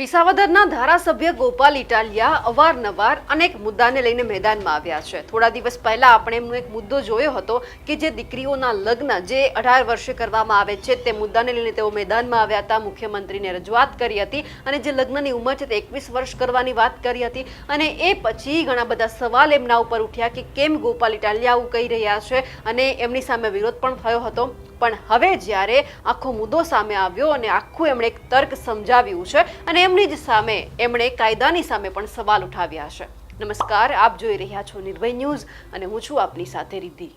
વિસાવદરના ધારાસભ્ય ગોપાલ ઇટાલિયા અવારનવાર અનેક મુદ્દાને લઈને મેદાનમાં આવ્યા છે. થોડા દિવસ પહેલા આપણે એમનો એક મુદ્દો જોયો હતો કે જે દીકરીઓના લગ્ન જે અઢાર વર્ષે કરવામાં આવે છે તે મુદ્દાને લઈને તેઓ મેદાનમાં આવ્યા હતા, મુખ્યમંત્રીને રજૂઆત કરી હતી અને જે લગ્નની ઉંમર છે તે એકવીસ વર્ષ કરવાની વાત કરી હતી અને એ પછી ઘણા બધા સવાલ એમના ઉપર ઉઠ્યા કે કેમ ગોપાલ ઇટાલિયા આવું કહી રહ્યા છે અને એમની સામે વિરોધ પણ થયો હતો. પણ હવે જ્યારે આખો મુદ્દો સામે આવ્યો અને આખું એમણે એક તર્ક સમજાવ્યું છે અને એમની જ સામે એમણે કાયદાની સામે પણ સવાલ ઉઠાવ્યા છે. નમસ્કાર, આપ જોઈ રહ્યા છો નિર્ભય ન્યૂઝ અને હું છું આપની સાથે રિદ્ધિ.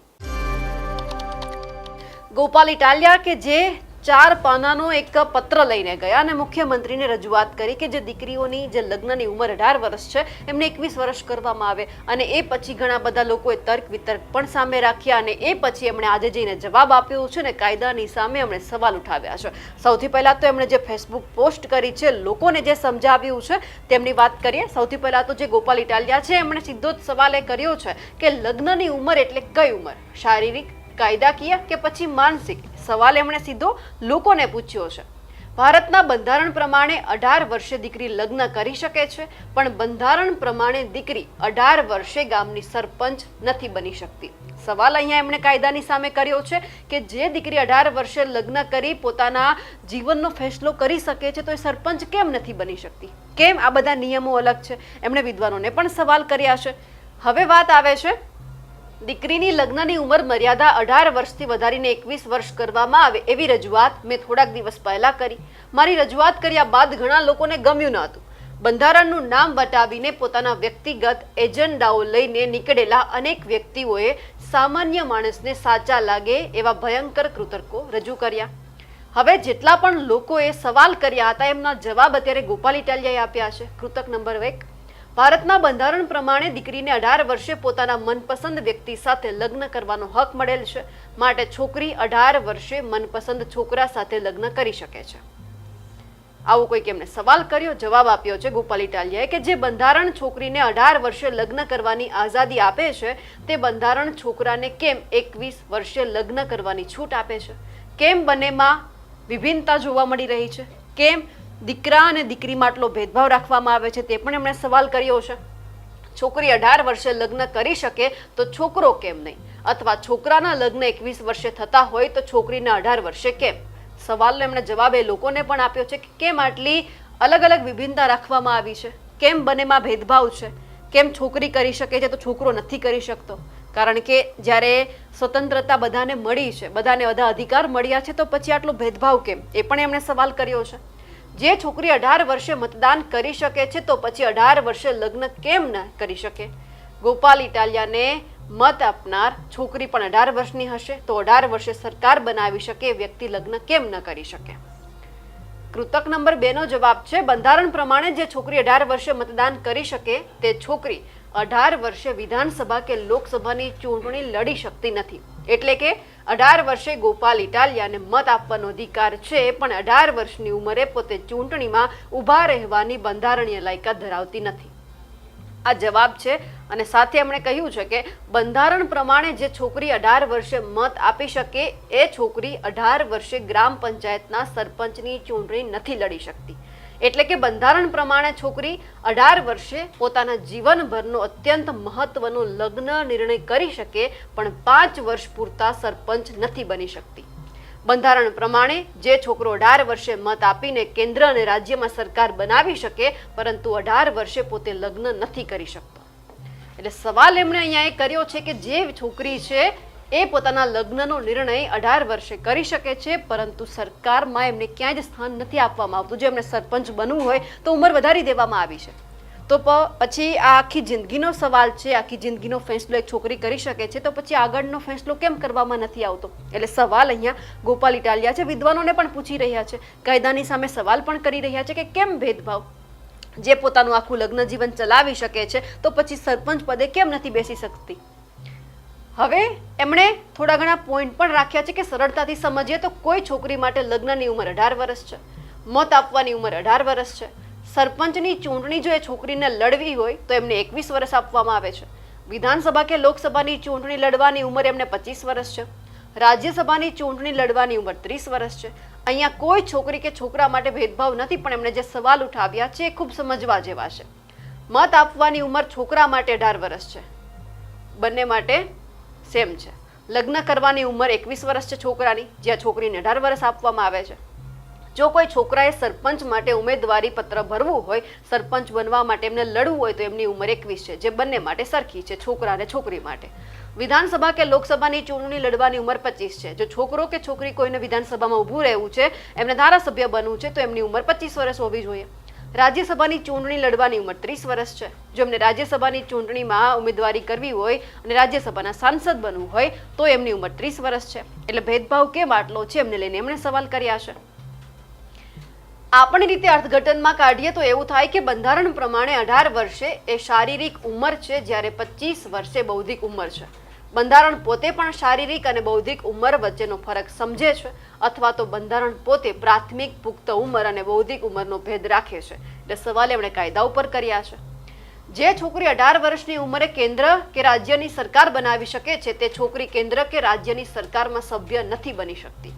ગોપાલ ઇટાલિયા કે જે ચાર પાનાનો એક પત્ર લઈને ગયા અને મુખ્યમંત્રીને રજૂઆત કરી કે જે દીકરીઓની જે લગ્નની ઉંમર અઢાર વર્ષ છે, એમને એકવીસ વર્ષ કરવામાં આવે અને એ પછી ઘણા બધા લોકોએ તર્ક વિતર્ક પણ સામે રાખ્યા અને એ પછી એમણે આજે જઈને જવાબ આપ્યો છે ને કાયદાની સામે એમણે સવાલ ઉઠાવ્યા છે. સૌથી પહેલાં તો એમણે જે ફેસબુક પોસ્ટ કરી છે, લોકોને જે સમજાવ્યું છે, તેમની વાત કરીએ. સૌથી પહેલાં તો જે ગોપાલ ઇટાલિયા છે, એમણે સીધો જ સવાલ એ કર્યો છે કે લગ્નની ઉંમર એટલે કઈ ઉંમર? શારીરિક કાયદાકીય કે પછી માનસિક? સવાલ એમણે સીધો લોકોને પૂછ્યો છે. ભારતના બંધારણ પ્રમાણે અઢાર વર્ષે દીકરી લગ્ન કરી શકે છે, પણ બંધારણ પ્રમાણે દીકરી અઢાર વર્ષે ગામની સરપંચ નથી બની શકતી. સવાલ અહીંયા એમણે કાયદાની સામે કર્યો છે કે જે દીકરી અઢાર વર્ષે લગ્ન કરી પોતાના જીવનનો ફેસલો કરી શકે છે, તો એ સરપંચ કેમ નથી બની શકતી? કેમ આ બધા નિયમો અલગ છે? એમણે વિદ્વાનોને પણ સવાલ કર્યા છે. હવે વાત આવે છે દીકરીની લગ્નની ઉંમર મર્યાદા અઢાર વર્ષથી વધારીને એકવીસ વર્ષ કરવામાં આવે એવી રજૂઆત મેં થોડાક દિવસ પહેલા કરી. મારી રજૂઆત કર્યા બાદ ઘણા લોકોને ગમ્યું ન હતું. બંધારણનું નામ વટાવીને પોતાના વ્યક્તિગત એજન્ડાઓ લઈને નીકળેલા અનેક વ્યક્તિઓએ સામાન્ય માણસને સાચા લાગે એવા ભયંકર કૃતર્કો રજૂ કર્યા. હવે જેટલા પણ લોકોએ સવાલ કર્યા હતા, એમના જવાબ અત્યારે ગોપાલ ઇટાલિયાએ આપ્યા છે. કૃતક નંબર એક. ભારતના બંધારણ પ્રમાણે દીકરીને અઢાર વર્ષે પોતાના મનપસંદ વ્યક્તિ સાથે લગ્ન કરવાનો હક મળેલ છે. માટે છોકરી અઢાર વર્ષે મનપસંદ છોકરા સાથે લગ્ન કરી શકે છે. આવો કોઈક એમને સવાલ કર્યો, જવાબ આપ્યો છે ગોપાલ ઇટાલિયાએ કે જે બંધારણ છોકરીને અઢાર વર્ષે લગ્ન કરવાની આઝાદી આપે છે, તે બંધારણ છોકરાને કેમ એકવીસ વર્ષે લગ્ન કરવાની છૂટ આપે છે? કેમ બંનેમાં વિભિન્નતા જોવા મળી રહી છે? કેમ દીકરા અને દીકરીમાં આટલો ભેદભાવ રાખવામાં આવે છે તે પણ એમણે સવાલ કર્યો છે છોકરી અઢાર વર્ષે લગ્ન કરી શકે તો છોકરો કેમ નહીં? અથવા છોકરાના લગ્ન એકવીસ વર્ષે થતા હોય તો છોકરીને અઢાર વર્ષે કેમ? સવાલનો એમણે જવાબ એ લોકોને પણ આપ્યો છે કે કેમ આટલી અલગ અલગ વિભિન્નતા રાખવામાં આવી છે? કેમ બંનેમાં ભેદભાવ છે? કેમ છોકરી કરી શકે છે તો છોકરો નથી કરી શકતો? કારણ કે જ્યારે સ્વતંત્રતા બધાને મળી છે, બધાને બધા અધિકાર મળ્યા છે તો પછી આટલો ભેદભાવ કેમ? એ પણ એમણે સવાલ કર્યો છે. જે છોકરી અઢાર વર્ષે મતદાન કરી શકે છે, તો પછી અઢાર વર્ષે લગ્ન કેમ ન કરી શકે? ગોપાલ ઇટાલિયાને મત આપનાર છોકરી પણ અઢાર વર્ષની હશે, તો અઢાર વર્ષે સરકાર બનાવી શકે વ્યક્તિ લગ્ન કેમ ન કરી શકે? કૃતક નંબર બે નો જવાબ છે, બંધારણ પ્રમાણે જે છોકરી અઢાર વર્ષે મતદાન કરી શકે, તે છોકરી અઢાર વર્ષે વિધાનસભા કે લોકસભાની ચૂંટણી લડી શકતી નથી. એટલે કે અઢાર વર્ષે ગોપાલ ઇટાલિયાને મત આપવાનો અધિકાર છે, પણ અઢાર વર્ષની ઉંમરે પોતે ચૂંટણીમાં ઊભા રહેવાની બંધારણીય લાયકાત ધરાવતી નથી. આ જવાબ છે અને સાથે એમણે કહ્યું છે કે બંધારણ પ્રમાણે જે છોકરી અઢાર વર્ષે મત આપી શકે, એ છોકરી અઢાર વર્ષે ગ્રામ પંચાયતના સરપંચની ચૂંટણી નથી લડી શકતી. એટલે કે બંધારણ પ્રમાણે છોકરી અઢાર વર્ષે પોતાના જીવનભરનો અત્યંત મહત્વનો લગ્ન નિર્ણય કરી શકે, પણ પાંચ વર્ષ પૂરતા સરપંચ નથી બની શકતી. બંધારણ પ્રમાણે જે છોકરો અઢાર વર્ષે મત આપીને કેન્દ્ર અને રાજ્યમાં સરકાર બનાવી શકે, પરંતુ અઢાર વર્ષે પોતે લગ્ન નથી કરી શકતો. એટલે સવાલ એમણે અહીંયા એ કર્યો છે કે જે છોકરી છે એ પોતાના લગ્નનો નિર્ણય અઢાર વર્ષે કરી શકે છે, પરંતુ સરકારમાં એમને ક્યાંય જ સ્થાન નથી આપવામાં આવતું. જો એમને સરપંચ બનવું હોય તો ઉંમર વધારી દેવામાં આવી છે. તો પછી આ આખી જિંદગીનો સવાલ છે, આખી જિંદગીનો ફેંસલો એક છોકરી કરી શકે છે, તો પછી આગળનો ફેંસલો કેમ કરવામાં નથી આવતો? એટલે સવાલ અહીંયા ગોપાલ ઇટાલિયા છે, વિદ્વાનોને પણ પૂછી રહ્યા છે. કાયદાની સામે સવાલ પણ કરી રહ્યા છે કે કેમ ભેદભાવ? જે પોતાનું આખું લગ્ન જીવન ચલાવી શકે છે, તો પછી સરપંચ પદે કેમ નથી બેસી શકતી? હવે એમણે થોડા ઘણા પોઈન્ટ પણ રાખ્યા છે કે સરળતાથી સમજીએ તો કોઈ છોકરી માટે લગ્નની ઉંમર અઢાર વર્ષ છે, મત આપવાની ઉંમર અઢાર વર્ષ છે. સરપંચની ચૂંટણી જો એ છોકરીને લડવી હોય તો એમને એકવીસ વર્ષ આપવામાં આવે છે. વિધાનસભા કે લોકસભાની ચૂંટણી લડવાની ઉંમર એમને પચીસ વર્ષ છે. રાજ્યસભાની ચૂંટણી લડવાની ઉંમર ત્રીસ વર્ષ છે. અહીંયા કોઈ છોકરી કે છોકરા માટે ભેદભાવ નથી, પણ એમણે જે સવાલ ઉઠાવ્યા છે એ ખૂબ સમજવા જેવા છે. મત આપવાની ઉંમર છોકરા માટે અઢાર વર્ષ છે. બંને માટે સેમ છે. લગ્ન કરવાની ઉંમર એકવીસ વર્ષ છે છોકરાની, જ્યાં છોકરીને અઢાર વર્ષ આપવામાં આવે છે. જો કોઈ છોકરાએ સરપંચ માટે ઉમેદવારી પત્ર ભરવું હોય, સરપંચ બનવા માટે એમને લડવું હોય, તો એમની ઉંમર એકવીસ છે, જે બંને માટે સરખી છે, છોકરા અને છોકરી માટે. વિધાનસભા કે લોકસભાની ચૂંટણી લડવાની ઉંમર પચીસ છે. જો છોકરો કે છોકરી કોઈને વિધાનસભામાં ઊભું રહેવું છે, એમને ધારાસભ્ય બનવું છે, તો એમની ઉંમર પચીસ વર્ષ હોવી જોઈએ. રાજ્યસભાની ચૂંટણી લડવાની ઉંમર ત્રીસ વર્ષ છે. જો એમને રાજ્યસભાની ચૂંટણીમાં ઉમેદવારી કરવી હોય અને રાજ્યસભાના સાંસદ બનવું હોય, તો એમની ઉંમર ત્રીસ વર્ષ છે. એટલે ભેદભાવ કેમ આટલો છે, એમને લઈને એમણે સવાલ કર્યા છે. આપણી રીતે અર્થઘટનમાં કાઢીએ તો એવું થાય કે બંધારણ પ્રમાણે અઢાર વર્ષે એ શારીરિક ઉંમર છે, જ્યારે પચીસ વર્ષે બૌદ્ધિક ઉંમર છે. બંધારણ પોતે પણ શારીરિક અને બૌદ્ધિક ઉંમર વચ્ચેનો ફરક સમજે છે અથવા તો બંધારણ પોતે પ્રાથમિક, પુખ્ત ઉંમર અને બૌદ્ધિક ઉંમરનો ભેદ રાખે છે. એટલે સવાલ એમણે કાયદા ઉપર કર્યા છે. જે છોકરી અઢાર વર્ષની ઉંમરે કેન્દ્ર કે રાજ્યની સરકાર બનાવી શકે છે, તે છોકરી કેન્દ્ર કે રાજ્યની સરકારમાં સભ્ય નથી બની શકતી.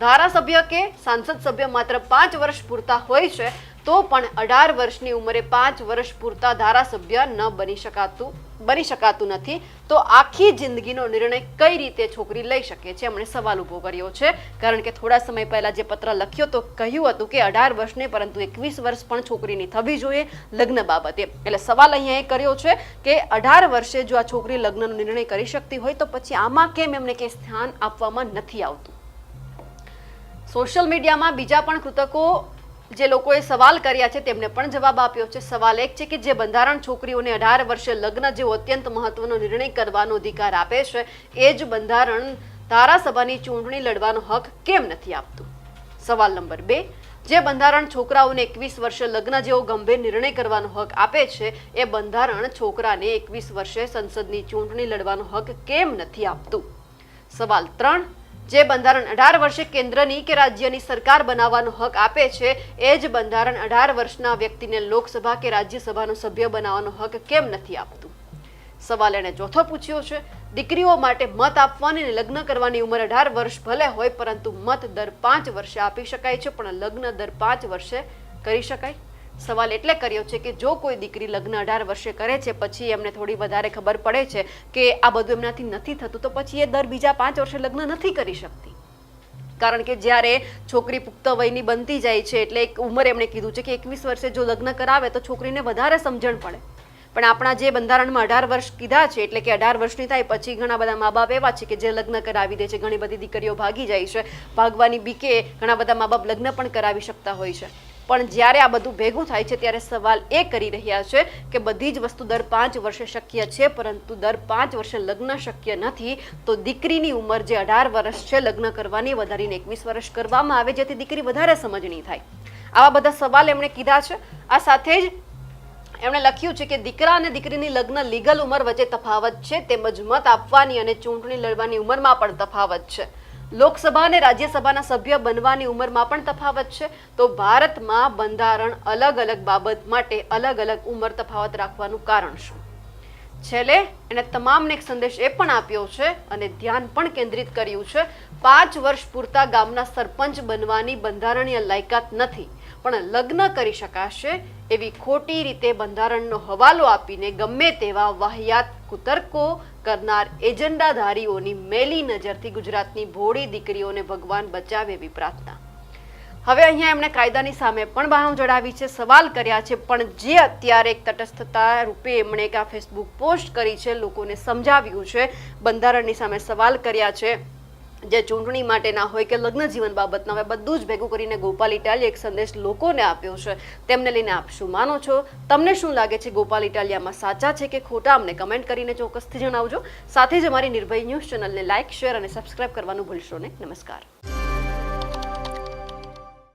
ધારાસભ્ય કે સાંસદ સભ્ય માત્ર પાંચ વર્ષ પૂરતા હોય છે તો પણ અઢાર વર્ષની ઉંમરે પાંચ વર્ષ પૂરતા ધારાસભ્ય ન બની શકાતું બની શકાતું નથી. તો આખી જિંદગીનો નિર્ણય કઈ રીતે છોકરી લઈ શકે છે? એમણે સવાલ ઊભો કર્યો છે. કારણ કે થોડા સમય પહેલા જે પત્ર લખ્યો તો કહ્યું હતું કે અઢાર વર્ષને પરંતુ એકવીસ વર્ષ પણ છોકરીની થવી જોઈએ લગ્ન બાબતે. એટલે સવાલ અહીંયા એ કર્યો છે કે અઢાર વર્ષે જો આ છોકરી લગ્નનો નિર્ણય કરી શકતી હોય તો પછી આમાં કેમ એમને કંઈ સ્થાન આપવામાં નથી આવતું? સોશિયલ મીડિયામાં બીજા પણ કૃતકો જે લોકોએ સવાલ કર્યા છે તેમને પણ જવાબ આપ્યો છે. સવાલ એક છે કે જે બંધારણ છોકરીઓને અઢાર વર્ષે લગ્ન જેવો અત્યંત મહત્વનો નિર્ણય કરવાનો અધિકાર આપે છે, એ જ બંધારણ ધારાસભાની ચૂંટણી લડવાનો હક કેમ નથી આપતું? સવાલ નંબર બે, જે બંધારણ છોકરાઓને એકવીસ વર્ષે લગ્ન જેવો ગંભીર નિર્ણય કરવાનો હક આપે છે, એ બંધારણ છોકરાને એકવીસ વર્ષે સંસદની ચૂંટણી લડવાનો હક કેમ નથી આપતું? સવાલ ત્રણ જે બંધારણ અઢાર વર્ષે કેન્દ્રની કે રાજ્યની સરકાર બનાવવાનો હક આપે છે, એ જ બંધારણ અઢાર વર્ષના વ્યક્તિને લોકસભા કે રાજ્યસભાનો સભ્ય બનાવવાનો હક કેમ નથી આપતું? સવાલ એણે ચોથો પૂછ્યો છે. દીકરીઓ માટે મત આપવાની અને લગ્ન કરવાની ઉંમર અઢાર વર્ષ ભલે હોય, પરંતુ મત દર પાંચ વર્ષે આપી શકાય છે, પણ લગ્ન દર પાંચ વર્ષે કરી શકાય? સવાલ એટલે કર્યો છે કે જો કોઈ દીકરી લગ્ન અઢાર વર્ષે કરે છે, પછી એમને થોડી વધારે ખબર પડે છે કે આ બધું એમનાથી નથી થતું, તો પછી એ દર બીજા પાંચ વર્ષે લગ્ન નથી કરી શકતી. કારણ કે જ્યારે છોકરી પુખ્ત વયની બનતી જાય છે, એટલે એક ઉંમર એમણે કીધું છે કે એકવીસ વર્ષે જો લગ્ન કરાવે, તો છોકરીને વધારે સમજણ પડે. પણ આપણા જે બંધારણમાં અઢાર વર્ષ કીધા છે, એટલે કે અઢાર વર્ષની થાય, પછી ઘણા બધા મા બાપ એવા છે કે જે લગ્ન કરાવી દે છે, ઘણી બધી દીકરીઓ ભાગી જાય છે, ભાગવાની બીકે ઘણા બધા મા બાપ લગ્ન પણ કરાવી શકતા હોય છે. પણ જ્યારે આ બધું ભેગું થાય છે, ત્યારે સવાલ એ કરી રહ્યા છે કે બધી જ વસ્તુ દર પાંચ વર્ષે શક્ય છે, પરંતુ દર પાંચ વર્ષે લગ્ન શક્ય નથી, તો દીકરીની ઉંમર જે અઢાર વર્ષ છે, લગ્ન કરવાની વધારીને એકવીસ વર્ષ કરવામાં આવે, જેથી દીકરી વધારે સમજણી થાય. આવા બધા સવાલ એમણે કીધા છે. આ સાથે જ એમણે લખ્યું છે કે દીકરા અને દીકરીની લગ્ન લીગલ ઉંમર વચ્ચે તફાવત છે, તેમજ મત આપવાની અને ચૂંટણી લડવાની ઉંમરમાં પણ તફાવત છે. લોકસભા અને રાજ્યસભાના સભ્ય બનવાની ઉંમરમાં પણ તફાવત છે. તો ભારતમાં બંધારણ અલગ અલગ બાબત માટે અલગ અલગ ઉંમર તફાવત રાખવાનું કારણ શું? છેલ્લે એણે તમામને એક સંદેશ એ પણ આપ્યો છે અને ધ્યાન પણ કેન્દ્રિત કર્યું છે. પાંચ વર્ષ પૂરતા ગામના સરપંચ બનવાની બંધારણીય લાયકાત નથી, પણ લગ્ન કરી શકાશે એવી ખોટી રીતે બંધારણનો હવાલો આપીને ગમે તેવા વાહિયાત, કુતર્કો કરનાર એજન્ડાધારીઓની મેલી નજરથી ગુજરાતની ભોળી દીકરીઓને ભગવાન બચાવે એવી પ્રાર્થના. હવે અહીંયા એમણે કાયદાની સામે પણ બહાવ જડાવી છે, સવાલ કર્યા છે, પણ જે અત્યારે એક તટસ્થતા રૂપે એમણે એક આ ફેસબુક પોસ્ટ કરી છે, લોકોને સમજાવ્યું છે, બંધારણની સામે સવાલ કર્યા છે. જે ચૂંટણી માટેના હોય કે લગ્ન જીવન બાબતના હોય, બધું જ ભેગું કરીને ગોપાલ ઇટાલિયા એક સંદેશ લોકોને આપ્યો છે. તેમને લઈને આપ શું માનો છો? તમને શું લાગે છે ગોપાલ ઇટાલિયામાં સાચા છે કે ખોટા? અમને કમેન્ટ કરીને ચોક્કસથી જણાવજો. સાથે જ અમારી નિર્ભય ન્યૂઝ ચેનલને લાઇક શેર અને સબસ્ક્રાઇબ કરવાનું ભૂલશો નહીં. નમસ્કાર.